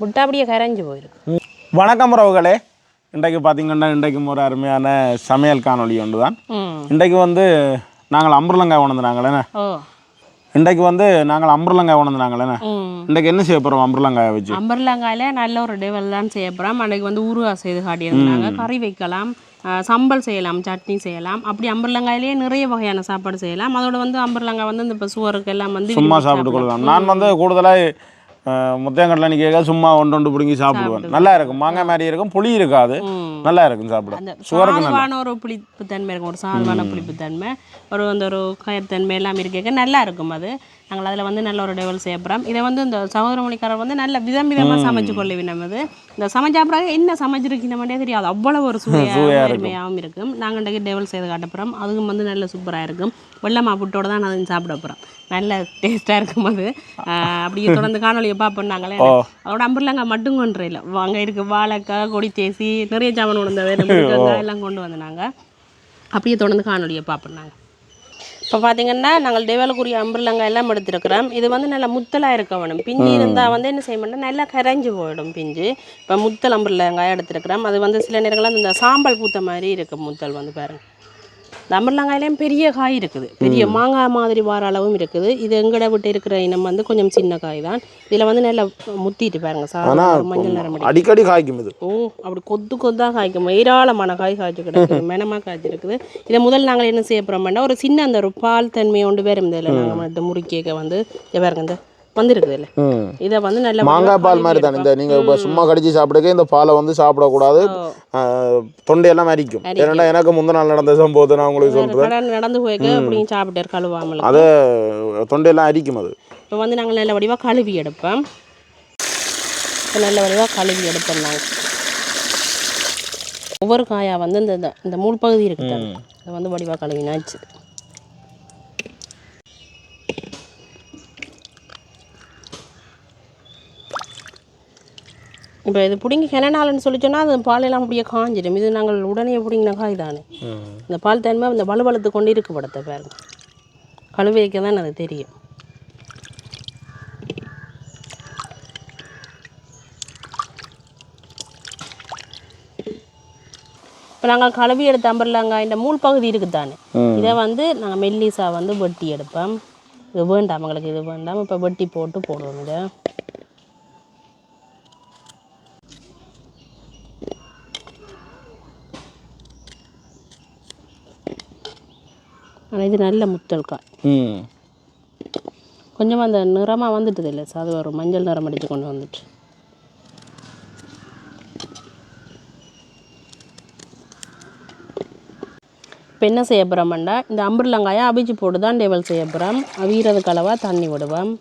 விட்டா அப்படியே கரைஞ்சு போயிடும் வணக்கம் உறவுகளே. இன்றைக்கு பார்த்தீங்கன்னா இன்றைக்கும் ஒரு அருமையான சமையல் காணொளி ஒன்று தான் இன்றைக்கு வந்து நாங்கள் அம்புர்லங்காய் உணர்ந்துனாங்களேண்ணே இன்றைக்கு வந்து நாங்கள் அம்புர்லங்காய் உணர்ந்துனாங்களேண்ணே ம். இன்றைக்கு என்ன செய்ய போகிறோம் அம்புர்லங்காயை வச்சு? அம்பர்லாங்காயில நல்ல ஒரு டேவல் தான் செய்ய போகிறோம் அன்றைக்கு வந்து ஊறுகாய் செய்து காட்டியிருந்தாங்க. கறி வைக்கலாம் சம்பல் செய்யலாம் சட்னி செய்யலாம். அப்படி அம்பர்லங்காயிலேயே நிறைய வகையான சாப்பாடு செய்யலாம். அதோட வந்து அம்பர்லங்காய் வந்து இந்த இப்போ சுவருக்கு எல்லாம் வந்து சும்மா சாப்பிட்டு கொடுக்கலாம் நான் வந்து கூடுதலாக முத்தையங்கடலை கேட்க சும்மா ஒன்று ஒன்று பிடிங்கி சாப்பிடுவேன். நல்லா இருக்கும். மாங்காய் மாதிரி இருக்கும். புளி இருக்காது. நல்லா இருக்கும் சாப்பிட. நல்லா சால்வான ஒரு புளிப்பு தன்மை இருக்கும். ஒரு சால்வான புளிப்பு தன்மை. ஒரு அந்த ஒரு கயத்தன்மை எல்லாம் இருக்க நல்லா இருக்கும் அது. நாங்கள் அதில் வந்து நல்ல ஒரு டெவல் செய்யப்படுறோம் இதை வந்து இந்த சகோதரமணிக்காரர் வந்து நல்ல விதம் விதமாக சமைச்சு கொள்ளுவி நமது இந்த சமைச்சா பிறகு என்ன சமைச்சிருக்கீங்கன்னே தெரியாது. அவ்வளவு ஒரு சுவையாக அருமையாகவும் இருக்கும். நாங்கள் இன்றைக்கு டெவல் செய்து காட்டப்புறோம் அதுவும் வந்து நல்ல சூப்பராக இருக்கும். வெள்ளமா புட்டோட தான் நான் சாப்பிட போகிறோம் நல்ல டேஸ்ட்டாக இருக்கும் அது. அப்படியே தொடர்ந்து காணொலியை பார்ப்போம் நாங்களே அதோட அம்பர்லாங்க மட்டும் கொண்டு இல்லை. அங்கே இருக்குது வாழைக்காய் கொடி தேசி நிறைய சாமான் கொண்டு வந்தது எல்லாம் கொண்டு வந்தாங்க அப்படியே தொடர்ந்து காணொலியை பார்ப்போம் நாங்கள் இப்போ பார்த்தீங்கன்னா நாங்கள் டெவலுக்குரிய அம்பர்லங்காய் எல்லாம் எடுத்துருக்கிறோம். இது வந்து நல்லா முத்தலாக இருக்க வேணும். பிஞ்சு இருந்தால் வந்து என்ன செய்ய மாட்டோம் நல்லா கரைஞ்சு போயிடும் பிஞ்சு. இப்போ முத்தல் அம்பர்லங்காய் எடுத்துருக்கிறோம். அது வந்து சில நேரங்களில் இந்த சாம்பல் பூத்த மாதிரி இருக்குது முத்தல் வந்து பாருங்க. இந்த பெரிய காய் இருக்குது. பெரிய மாங்காய் மாதிரி வார அளவும் இருக்குது. இது எங்கட விட்டு இருக்கிற இனம் வந்து கொஞ்சம் சின்ன காய் தான் இதில் வந்து நல்லா முத்திட்டு பாருங்க. ஒரு மஞ்சள் நிறம். அடிக்கடி காய்க்கும் இது. ஓ அப்படி கொத்து கொத்தாக காய்க்கும். ஏராளமான காய் காய்ச்சி கிடக்குது. மெனமாக காய்ச்சிருக்குது. இதை முதல்ல நாங்கள் என்ன செய்ய போகிறோம்னா ஒரு சின்ன அந்த ஒரு பால் தன்மை ஒன்று வேறு இதில் நாங்கள் முறுக்கேக்க வந்து பாருங்க இந்த வந்துருக்குது இல்லை இதை வந்து நல்ல மாங்காய் பால் மாதிரி தானே இந்த நீங்கள் இப்போ சும்மா கடிச்சு சாப்பிடுக்க இந்த பாலை வந்து சாப்பிடக்கூடாது. தொண்டையெல்லாம் அரிக்கும் ஏன்னா எனக்கு முந்தின நாள் நடந்த சம்பவத்தை நான் உங்களுக்கு சொல்கிறேன் நடந்து போய்க்க அப்படியும் சாப்பிட்டார் கழுவாமல் அதை தொண்டையெல்லாம் அரிக்கும் அது. இப்போ வந்து நாங்கள் நல்ல வடிவாக கழுவி எடுப்போம். இப்போ நல்ல வடிவாக கழுவி எடுப்போம் நாங்கள் ஒவ்வொரு காயாக வந்து இந்த இந்த- இந்த மூல் பகுதி இருக்குது அதை வந்து வடிவாக கழுவினாச்சு. இப்போ இது பிடிங்கி கிணநாள்னு சொல்லி சொன்னால் அது பாலெல்லாம் அப்படியே காஞ்சிடும். இது நாங்கள் உடனே பிடிங்கின காய் தானே. இந்த பால் தன்மை இந்த வலுவழுத்து கொண்டு இருக்கு படத்தை பாருங்க. கழுவி வைக்க தான் அது தெரியும். இப்போ நாங்கள் கழுவி எடுத்த அம்பர்லாங்க இந்த மூல் பகுதி இருக்குது தானே. இதை வந்து நாங்கள் மெல்லிசா வந்து வெட்டி எடுப்போம். இது வேண்டாம் எங்களுக்கு இது வேண்டாம். இப்போ வெட்டி போட்டு போடுவோம் இதை. இது நல்ல முத்தல் காய் ம். கொஞ்சமாக அந்த நிறமாக வந்துட்டுது இல்லை சார். அது ஒரு மஞ்சள் நிறம் அடித்து கொண்டு வந்துட்டு. இப்போ என்ன செய்ய போகிறோம்டா இந்த அம்புர்லங்காயை அவிச்சு போட்டு தான் டேபிள் செய்ய போகிறோம் அவிகிறதுக்கு அளவாக தண்ணி விடுவோம்.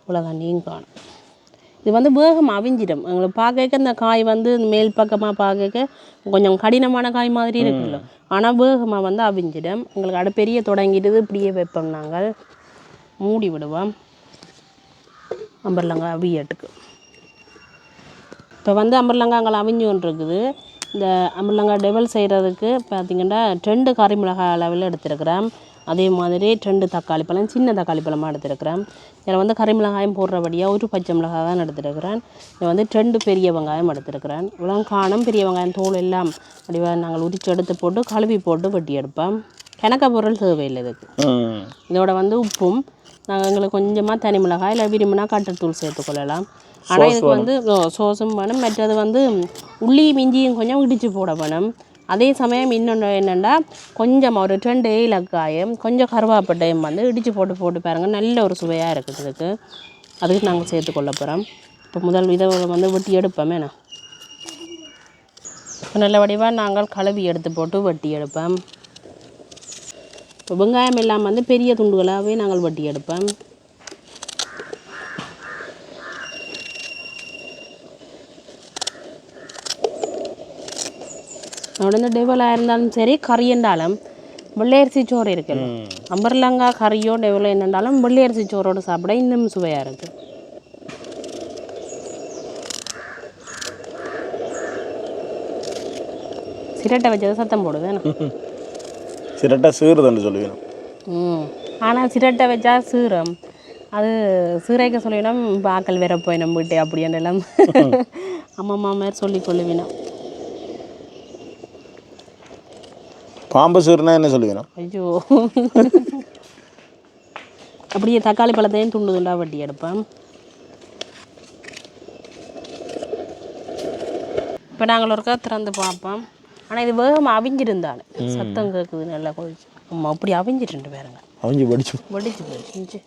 இவ்வளோ தண்ணியும் காணும். இது வந்து வேகம் அவிஞ்சிடும். எங்களுக்கு பார்க்க இந்த காய் வந்து மேல் பக்கமாக பார்க்க கொஞ்சம் கடினமான காய் மாதிரி இருக்குல்ல. ஆனால் வேகமாக வந்து அவிஞ்சிடும். எங்களுக்கு அடு பெரிய தொடங்கிட்டு இப்படியே வைப்போம் நாங்கள். மூடி விடுவோம். அம்பர்லங்காய் அவியட்டுக்கு இப்போ வந்து அம்பர்லங்காய்கள் அவிஞ்சு கொண்டு இருக்குது இந்த அம்பர்லங்காய் டெவல் செய்கிறதுக்கு பார்த்தீங்கன்னா ரெண்டு கறி மிளகாய் அளவில் எடுத்துருக்கிறேன் அதே மாதிரி ரெண்டு தக்காளி பழம் சின்ன தக்காளி பழமாக எடுத்துருக்கிறேன். இதில் வந்து கறி மிளகாயம் போடுறபடியாக ஒரு பச்சை மிளகாய் தான் எடுத்துருக்கிறேன். இது வந்து ரெண்டு பெரிய வெங்காயம் எடுத்துருக்கிறேன். இவ்வளோ காணும் பெரிய வெங்காயம் தோல் எல்லாம் அப்படியே நாங்கள் உரிச்சு எடுத்து போட்டு கழுவி போட்டு வெட்டி எடுப்போம். கணக்க பொருள் தேவையில்லை இதுக்கு. இதோட வந்து உப்பும் நாங்கள் எங்களுக்கு கொஞ்சமாக தனி மிளகாய் இல்லை விரும்பினா கட்டத்தூள் சேர்த்துக்கொள்ளலாம் ஆனால் இதுக்கு வந்து ஓ, சோஸும் வேணும். மற்றது வந்து உள்ளியும் இஞ்சியும் கொஞ்சம் இடித்து போட வேணும். அதே சமயம் இன்னொன்று என்னென்னா கொஞ்சம் ஒரு ரெண்டு ஏலக்காயம் கொஞ்சம் கருவாப்பட்டையும் வந்து இடித்து போட்டு போட்டு பாருங்க. நல்ல ஒரு சுவையாக இருக்குது இதுக்கு. அதுக்கு நாங்கள் சேர்த்துக்கொள்ள போகிறோம் இப்போ முதல் இதை வந்து வெட்டி எடுப்போமே. நான் நல்ல வடிவாக நாங்கள் கழுவி எடுத்து போட்டு வெட்டி எடுப்போம். இப்போ வெங்காயம் எல்லாம் வந்து பெரிய துண்டுகளாகவே நாங்கள் வெட்டி எடுப்போம். இந்த டெவலாக இருந்தாலும் சரி கறி என்றாலும் வெள்ளையரிசி சோறு இருக்குல்ல அம்பர்லங்காய் கறியோ டெவலோ என்னண்டாலும் வெள்ளையரிசி சோறோடு சாப்பிட இன்னும் சுவையாக இருக்குது சிரட்டை வச்சது சத்தம் போடுது? சிரட்டை சீருதுன்னு சொல்லுவேன் ம் ஆனால் சிரட்டை வச்சா சீரம் அது சீரைக்க சொல்லிவினோம் பாக்கல் வேற போய் நம்ம வீட்டை அப்படின்ற எல்லாம் அம்மா மாமார் சொல்லி கொள்ளுவினோம் பாம்பு சீர்னா என்ன சொல்லுவீங்க? ஐயோ. அப்படியே தக்காளி பழத்தையும் துண்டு துண்டா வட்டி எடுப்பேன். இப்போ நாங்கள் ஒருக்கா திறந்து பார்ப்போம். ஆனால் இது வேகமாக அவிஞ்சிருந்தாள் சத்தம் கேட்குது நல்லா கொதிச்சு. அம்மா அப்படி அவிஞ்சிட்டு பாருங்க. அவங்க படிச்சு வடிச்சு போயிடுச்சு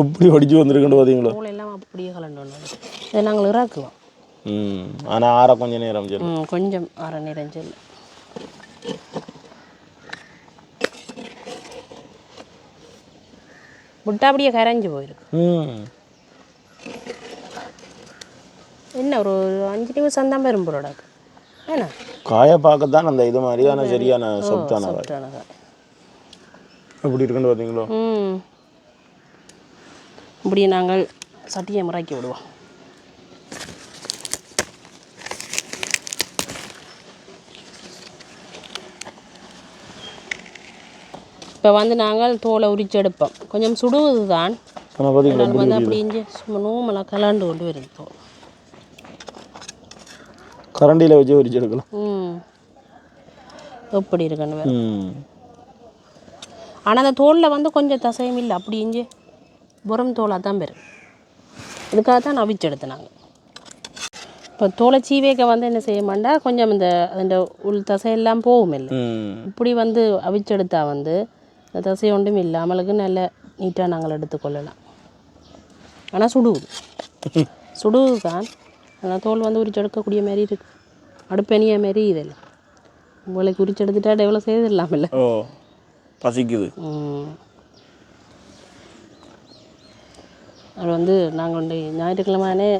எப்படி படிச்சு வந்திருக்குன்னு பார்த்தீங்களா தோல் எல்லாம் அப்படியே கலண்டு இதை நாங்கள் இறக்குவோம். ஆனால் ஆற கொஞ்ச நேரம் சரி ம் கொஞ்சம் அரை விட்டா அப்படியே கரைஞ்சி போயிருக்கு. ம். என்ன ஒரு அஞ்சு நிமிஷம் தான் பெரும் பொருளாக்கு ஏன்னா காயை பார்க்கத்தான் அந்த இது மாதிரியான சரியான சொத்தான எப்படி இருக்குன்னு பார்த்தீங்களோ ம். இப்படி நாங்கள் சட்டியை முறைக்கி விடுவோம். இப்போ வந்து நாங்கள் தோலை உரிச்சு எடுப்போம். கொஞ்சம் சுடுவது தான் வந்து அப்படி இஞ்சி சும்மா நூமெல்லாம் கலாண்டு கொண்டு வருது தோல். கரண்டியில் வச்சு உரிச்சு எடுக்கலாம். ம். எப்படி இருக்குன்னு வேறு? ம். ஆனால் அந்த தோலில் வந்து கொஞ்சம் தசையும் இல்லை. அப்படி இஞ்சி புறம் தோலாக தான் பெரு இதுக்காக தான் அவிச்சு எடுத்தேன் நாங்கள் இப்போ தோலை சீவேக்க வந்து என்ன செய்ய மாட்டா கொஞ்சம் இந்த அந்த உள் தசையெல்லாம் போகும் இல்லை. இப்படி வந்து அவிச்செடுத்தா வந்து தசை ஒன்றும் இல்லை நம்மளுக்கு நல்ல நீட்டாக நாங்கள் எடுத்துக்கொள்ளலாம் ஆனால் சுடுவது சுடுவது தான் ஆனால் தோல் வந்து உரிச்சு எடுக்கக்கூடிய மாதிரி இருக்கு அடுப்பெனிய மாதிரி இதெல்லாம் உங்களுக்கு உரிச்சு எடுத்துட்டா டெவலப் செய்திடலாம் இல்லை ஓ பசிக்குது. அது வந்து நாங்கள் வந்து ஞாயிற்றுக்கிழமைனே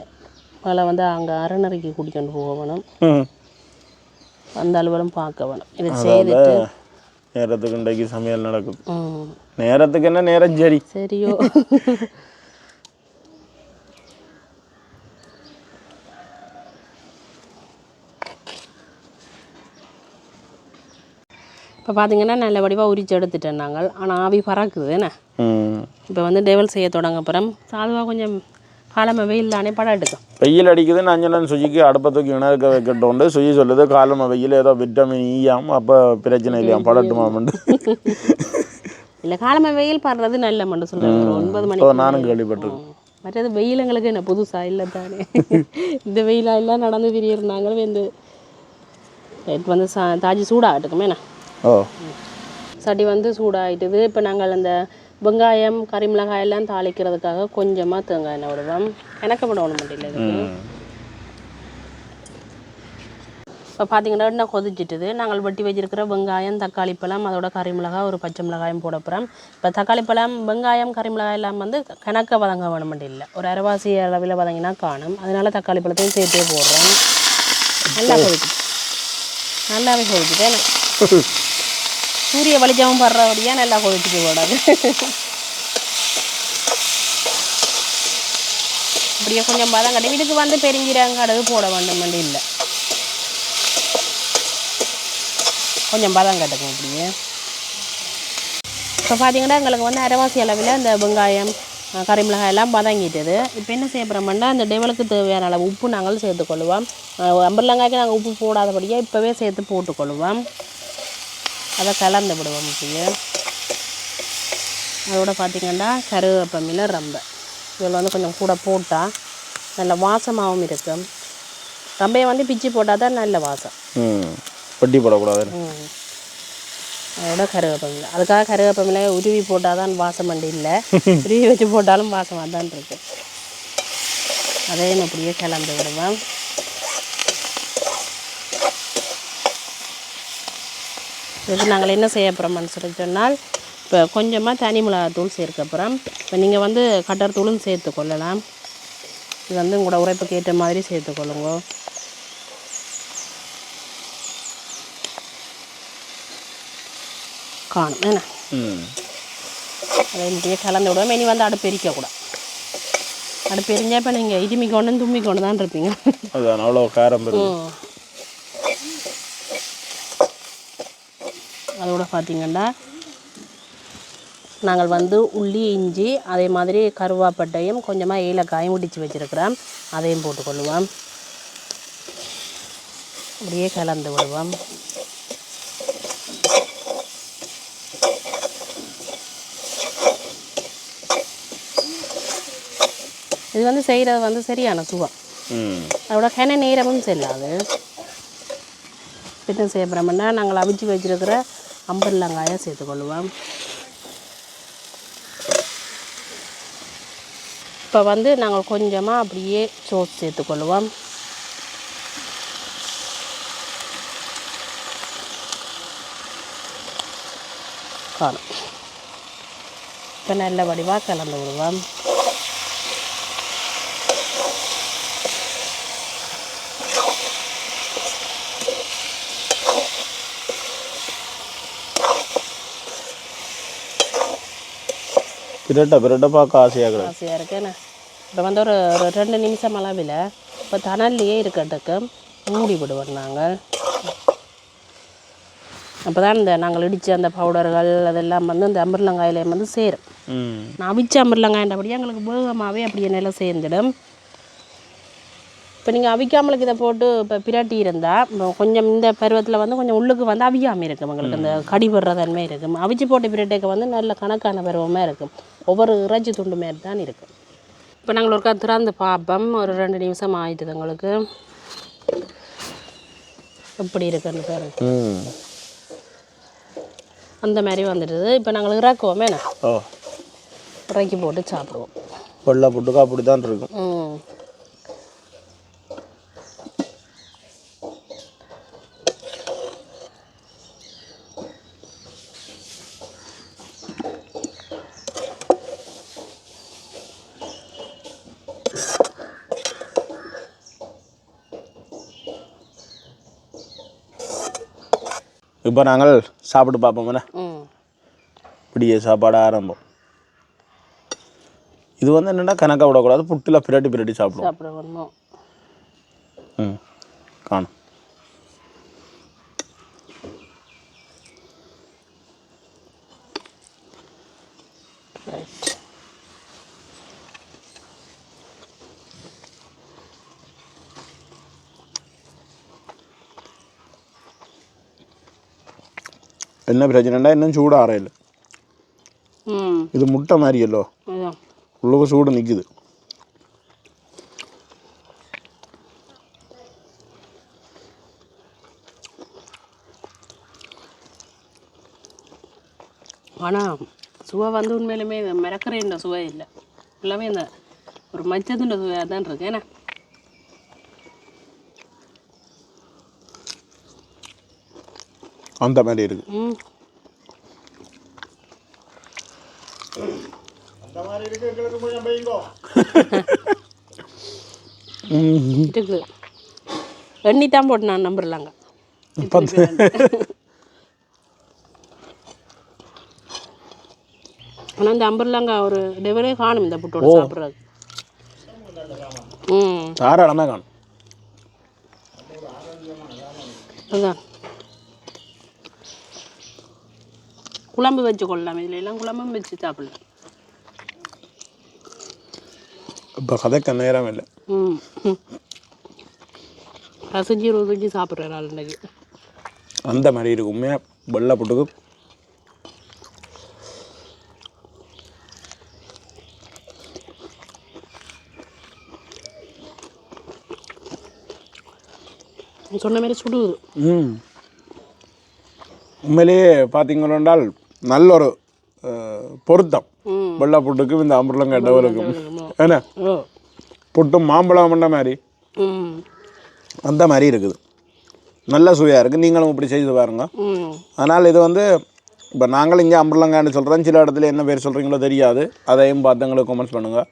மேலே வந்து அங்கே அறநறைக்கு கூட்டிக்கொண்டு போக வேணும் அந்த அலுவலம் பார்க்க வேணும் இதை செய்துட்டு நேரத்துக்கு இன்றைக்கு சமையல் நடக்குது. நேரத்துக்கு என்ன நேரம்? சரி. சரியோ. இப்போ பார்த்தீங்கன்னா நல்ல வடிவாக உரிச்சு எடுத்துட்டேன் நாங்கள். ஆனால் ஆவி பறக்குது என்ன? இப்போ வந்து டெவல் செய்ய தொடங்க அப்புறம் சாதுவாக கொஞ்சம் காலமை வெயில் தானே படம் எடுக்கும் வெயில் அடிக்குது நான் சுஜிக்கு அடுப்பை தூக்கி இணக்க வைக்கட்டோண்டு சுஜி சொல்லுது காலம வெயில் ஏதோ விட்டமின் ஈயாம் அப்போ பிரச்சனை இல்லையாம் படட்டுமாமண்டு. இல்லை காலமை வெயில் படுறது நல்ல மட்டும் சொல்கிறேன் ஒரு ஒன்பது மணிக்கு நானும் கேள்விப்பட்டிருக்கேன். மற்றது வெயில் எங்களுக்கு என்ன புதுசாக இல்லை தானே. இந்த வெயிலாக எல்லாம் நடந்து திரியிருந்தாங்களும் இந்த இப்போ வந்து சா தாஜி சூடாகட்டுக்குமே என்ன? ஓ. சட்டி வந்து சூடாகிட்டுது இப்போ நாங்கள் அந்த வெங்காயம் கறிமிளகாய் எல்லாம் தாளிக்கிறதுக்காக கொஞ்சமாக தேங்காய் எண்ணெய் விடுவோம். எனக்கு விட ஒன்று மட்டும் இல்லை இதுக்கு. ம். இப்போ பார்த்தீங்கன்னா என்ன கொதிச்சிட்டுது. நாங்கள் வெட்டி வச்சிருக்கிற வெங்காயம் தக்காளி பழம் அதோட கறி மிளகாய் ஒரு பச்சை மிளகாயும் போட போகிறோம் இப்போ தக்காளி பழம் வெங்காயம் கறி மிளகாய் எல்லாம் வந்து கணக்க வதங்க வேணும் இல்லை ஒரு அரைவாசி அளவில் வதங்கினா காணும். அதனால தக்காளி பழத்தையும் சேர்த்தே போடுறோம். நல்லா கொதிக்குது. நல்லாவே கொதிக்குது. சூரிய வெளிச்சமும் படுறபடியாக நல்லா கொதிச்சுட்டு போடாது. அப்படியே கொஞ்சம் பதம் கட்டி இதுக்கு வந்து பெருங்கீரகம் கடுகு போட வேண்டும் இல்லை. கொஞ்சம் பதம் கட்டுக்கும் அப்படியே. இப்போ பார்த்தீங்கன்னா எங்களுக்கு வந்து அரைவாசி அளவில் இந்த வெங்காயம் அஹ், கறிமிளகாய் எல்லாம் பதங்கிட்டது. இப்போ என்ன செய்ய போகிறோம்னா அந்த டெவலுக்கு தேவையான அளவு உப்பு நாங்கள் சேர்த்துக்கொள்வோம். அம்பர்லங்காய்க்கு நாங்கள் உப்பு போடாதபடியாக இப்போவே சேர்த்து போட்டுக்கொள்வோம். அதை கலந்து விடுவோம் அப்படியே அதோட பார்த்தீங்கன்னா கருவேப்பமில்ல ரொம்ப. இதில் வந்து கொஞ்சம் கூட போட்டால் நல்ல வாசமாகவும் இருக்கும். ரம்பையை வந்து பிச்சு போட்டால் தான் நல்ல வாசம். ம். வட்டி போடக்கூடாது. ம். அதோட கருவேப்பமில்லை அதுக்காக கருவேப்பமில்லை உருவி போட்டால் தான் வாசம் வண்டி இல்லை. உருவி வச்சு போட்டாலும் வாசமாக தான் இருக்கு. அதையும் அப்படியே கலந்து விடுவேன் இதுக்கு நாங்கள் என்ன செய்ய போகிறோம்னு சொல்லி சொன்னால் இப்போ கொஞ்சமாக தனி மிளகாத்தூள் சேர்க்க போகிறோம் இப்போ நீங்கள் வந்து கட்டர் தூளும் சேர்த்து கொள்ளலாம். இது வந்து உங்களோட உரைப்புக்கு ஏற்ற மாதிரி சேர்த்துக்கொள்ளுங்க காணும் என்ன? அதை இப்படியே கலந்து விடுவோம். இனி வந்து அடுப்பு எரிக்கக்கூடாது அடுப்பு எரிஞ்சா இப்போ நீங்கள் இடிமி கொண்டு தும்மி கொண்டு தான் இருப்பீங்க. அவ்வளோ காரம் பெறுது ம். அதோட பார்த்தீங்கன்னா நாங்கள் வந்து உள்ளி இஞ்சி அதே மாதிரி கருவாப்பட்டையும் கொஞ்சமாக ஏலக்காயும் இடித்து வச்சுருக்கிறோம். அதையும் போட்டுக்கொள்ளுவோம் அப்படியே கலந்து விடுவோம் இது வந்து செய்கிறது வந்து சரியான சுகம் அதோட கன நேரமும் செல்லாது. என்ன செய்ய போகிறோம்னா நாங்கள் அவிச்சு வச்சிருக்கிற அம்பர்லங்காயை சேர்த்துக்கொள்ளுவேன் இப்போ வந்து நாங்கள் கொஞ்சமாக அப்படியே சோஸ் சேர்த்துக்கொள்ளுவோம் காணும் இப்போ நல்ல வடிவாக கலந்து விடுவோம். பிரட்ட பிரட்ட பார்க்க ஆசையாக கிடக்கு ஆசையாக இருக்கேண்ணே இப்போ வந்து ஒரு ஒரு ரெண்டு நிமிஷம் அளவில் இப்போ தணல்லையே இருக்கட்டுக்கு மூடி விடுவோம் நாங்கள். அப்போ தான் இந்த நாங்கள் இடித்த அந்த பவுடர்கள் அதெல்லாம் வந்து அந்த அமிர்லங்காயில வந்து சேரும். நான் அவிச்ச அமிர்லங்காயன்றபடி எங்களுக்கு வேகமாகவே அப்படியே நில சேர்ந்துடும். இப்போ நீங்கள் அவிக்காமலுக்கு இதை போட்டு இப்போ பிரட்டி இருந்தால் கொஞ்சம் இந்த பருவத்தில் வந்து கொஞ்சம் உள்ளுக்கு வந்து அவியாமல் இருக்கும் உங்களுக்கு அந்த கடி வர்ற தன்மை இருக்கும். அவிச்சு போட்ட பிரட்டைக்கு வந்து நல்ல கணக்கான பருவமாக இருக்கும். ஒவ்வொரு இறைச்சி துண்டு மாரி தான் இருக்கும். இப்போ நாங்கள் ஒருக்கா திறந்து பார்ப்போம் ஒரு ரெண்டு நிமிஷம் ஆயிட்டுது எங்களுக்கு. எப்படி இருக்குன்னு பாருங்க. அந்த மாதிரி வந்துடுது இப்போ நாங்கள் இறக்குவோமே. இறக்கி போட்டு சாப்பிடுவோம். வெள்ளை புட்டுக்கு அப்படி தான் இருக்கும் இப்போ நாங்கள் சாப்பிட்டு பார்ப்போம் என்ன? ம். இப்படியே சாப்பாடு ஆரம்பம். இது வந்து என்னென்னா கணக்காக விடக்கூடாது புட்டில் பிரட்டி பிரட்டி சாப்பிடுவோம். சாப்பிட வரணும் ம். என்ன பிரச்சனைனா இன்னும் சூடு ஆறையில் இது முட்டை மாதிரி இல்லோ அதான் உள்ளுக்கு சூடு நிற்குது ஆனால் சுவை வந்து உண்மையிலுமே இது மிரக்கறேன்ற சுவை இல்லை எல்லாமே இந்த ஒரு மச்சத்துன்ற சுவையாக தான் இருக்கு ஏன்னா அந்த மாதிரி இருக்கு. எண்ணி தான் போட்டு நான் நம்புறலாங்க. பத்து. ஆனால் இந்த அம்பர்லாங்க ஒரு டெவரே காணும் இந்த புட்டோட சாப்பிட்றது. ம். தாராளமாக காணும். அதான். குழம்பு வச்சு கொள்ளலாம். இதுல எல்லாம் குழம்பும் வச்சு சாப்பிடலாம் இப்போ கதைக்க நேரம் இல்லை. ம். ரசிச்சு ருசிச்சு சாப்பிட்ற நாள் இன்னைக்கு. அந்த மாதிரி இருக்கு. உண்மையாக வெள்ளை புட்டுக்கு. சொன்ன மாதிரி சுடுது. ம். உண்மையிலேயே பார்த்தீங்கன்னால் நல்ல ஒரு அஹ், பொருத்தம். ம் வெள்ளை புட்டுக்கும் இந்த அம்புலங்க டவலுக்கும் என்ன புட்டும் மாம்பழம் பண்ண மாதிரி. அந்த மாதிரி இருக்குது. நல்ல சுவையாக இருக்குது நீங்களும் இப்படி செய்து பாருங்க. அதனால் இது வந்து இப்போ நாங்கள் இங்கே அம்புலங்கான்னு சொல்கிறோம் சில இடத்துல என்ன பேர் சொல்கிறீங்களோ தெரியாது. அதையும் பார்த்து எங்களுக்கு கமெண்ட்ஸ் பண்ணுங்கள்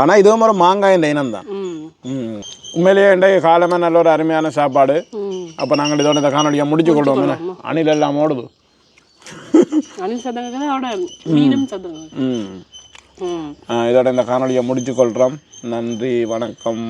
ஆனால் இதுவும் ஒரு மாங்காய் இனம் தான். ம். ம். உண்மையிலேயே இன்றைய காலமாக நல்ல ஒரு அருமையான சாப்பாடு. அப்போ நாங்கள் இதோட இந்த காணொலியை முடிச்சு கொள்வோம். அணில் எல்லாம் ஓடுது. இதோட இந்த காணொலியை முடிச்சு கொள்கிறோம் நன்றி வணக்கம்.